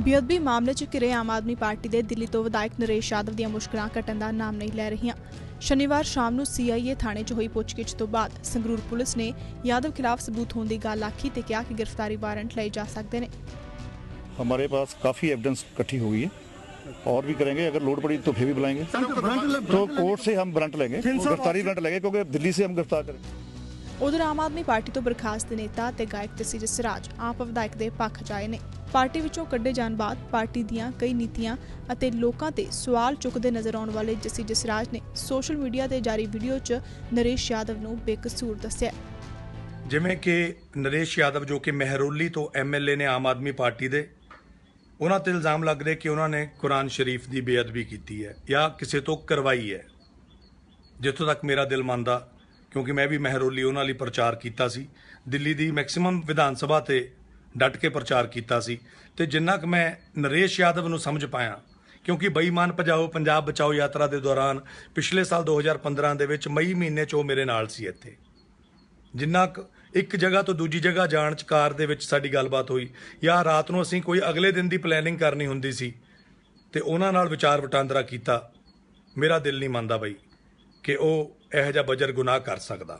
ਬੇਅਦਬੀ ਮਾਮਲੇ 'ਚ ਘਿਰੇ ਆਮ ਆਦਮੀ ਪਾਰਟੀ ਦੇ ਦਿੱਲੀ ਤੋਂ ਵਿਧਾਇਕ ਨਰੇਸ਼ ਯਾਦਵ ਦੀਆਂ ਮੁਸ਼ਕਲਾਂ ਘਟਣ ਦਾ ਨਾਮ ਨਹੀਂ ਲੈ ਰਹੀਆਂ ਸ਼ਨੀਵਾਰ ਸ਼ਾਮ ਨੂੰ ਸੀਆਈਏ ਥਾਣੇ 'ਚ ਹੋਈ ਪੁੱਛਗਿੱਛ ਤੋਂ ਬਾਅਦ ਸੰਗਰੂਰ ਪੁਲਿਸ ਨੇ ਯਾਦਵ ਖਿਲਾਫ ਸਬੂਤ ਹੋਣ ਦੀ ਗੱਲ ਆਖੀ ਤੇ ਕਿਹਾ ਕਿ ਗ੍ਰਿਫਤਾਰੀ ਵਾਰੰਟ ਲਏ ਜਾ ਸਕਦੇ ਨੇ हमारे पास काफ़ी एविडेंस इकट्ठी हो गई है और भी करेंगे अगर लोड पड़ी तो फिर भी बुलाएंगे तो कोर्ट से हम वारंट लेंगे गिरफ्तारी वारंट लेंगे क्योंकि दिल्ली से हम गिरफ्तार करेंगे ਉਧਰ ਆਮ ਆਦਮੀ ਪਾਰਟੀ ਤੋਂ ਬਰਖਾਸਤ ਨੇਤਾ ਤੇ ਗਾਇਕ ਤਸੀ ਜਸਰਾਜ ਆਪ ਵਿਧਾਇਕ ਦੇ ਪੱਖ 'ਚ ਨੇ। ਪਾਰਟੀ ਵਿੱਚੋਂ ਕੱਢੇ ਜਾਣ ਬਾਅਦ ਪਾਰਟੀ ਦੀਆਂ ਕਈ ਨੀਤੀਆਂ ਅਤੇ ਲੋਕਾਂ ਤੇ ਸਵਾਲ ਚੁੱਕਦੇ ਨਜ਼ਰ ਆਉਣ ਵਾਲੇ ਜਸੀ ਜਸਰਾਜ ਨੇ ਸੋਸ਼ਲ ਮੀਡੀਆ ਤੇ ਜਾਰੀ ਵੀਡੀਓ 'ਚ ਨਰੇਸ਼ ਯਾਦਵ ਨੂੰ ਬੇਕਸੂਰ ਦੱਸਿਆ। ਜਿਵੇਂ ਕਿ ਨਰੇਸ਼ ਯਾਦਵ ਜੋ ਕਿ ਮਹਿਰੋਲੀ ਤੋਂ ਐਮਐਲਏ ਨੇ ਆਮ ਆਦਮੀ ਪਾਰਟੀ ਦੇ, ਉਹਨਾਂ ਤੇ ਇਲਜ਼ਾਮ ਲੱਗ ਰਿਹਾ ਕਿ ਉਹਨਾਂ ਨੇ ਕੁਰਾਨ ਸ਼ਰੀਫ ਦੀ ਬੇਅਦਬੀ ਕੀਤੀ ਹੈ ਜਾਂ ਕਿਸੇ ਤੋਂ ਕਰਵਾਈ ਹੈ। ਜਿੱਥੋਂ ਤੱਕ ਮੇਰਾ ਦਿਲ ਮੰਨਦਾ ਕਿਉਂਕਿ ਮੈਂ ਵੀ ਮਹਿਰੋਲੀ ਉਹਨਾਂ ਲਈ ਪ੍ਰਚਾਰ ਕੀਤਾ ਸੀ। ਦਿੱਲੀ ਦੀ ਮੈਕਸਿਮਮ ਵਿਧਾਨ ਸਭਾ ਤੇ ਡਟ ਕੇ ਪ੍ਰਚਾਰ ਕੀਤਾ ਸੀ। ਤੇ ਜਿੰਨਾ ਕੁ ਮੈਂ ਨਰੇਸ਼ ਯਾਦਵ ਨੂੰ ਸਮਝ ਪਾਇਆ, ਕਿਉਂਕਿ ਬੇਈਮਾਨ ਭਜਾਓ ਪੰਜਾਬ ਬਚਾਓ ਯਾਤਰਾ ਦੇ ਦੌਰਾਨ ਪਿਛਲੇ ਸਾਲ 2015 ਦੇ ਵਿੱਚ ਮਈ ਮਹੀਨੇ 'ਚ ਉਹ ਮੇਰੇ ਨਾਲ ਸੀ ਇੱਥੇ। ਜਿੰਨਾ ਕੁ ਇੱਕ ਜਗ੍ਹਾ ਤੋਂ ਦੂਜੀ ਜਗ੍ਹਾ ਜਾਣ ਚ ਕਾਰ ਦੇ ਵਿੱਚ ਸਾਡੀ ਗੱਲਬਾਤ ਹੋਈ ਜਾਂ ਰਾਤ ਨੂੰ ਅਸੀਂ ਕੋਈ ਅਗਲੇ ਦਿਨ ਦੀ ਪਲੈਨਿੰਗ ਕਰਨੀ ਹੁੰਦੀ ਸੀ ਤੇ ਉਹਨਾਂ ਨਾਲ ਵਿਚਾਰ ਵਟਾਂਦਰਾ ਕੀਤਾ, ਮੇਰਾ ਦਿਲ ਨਹੀਂ ਮੰਨਦਾ ਬਈ। ਕਿ ਉਹ ਇਹੋ ਜਿਹਾ ਬਜਰ ਗੁਨਾਹ ਕਰ ਸਕਦਾ।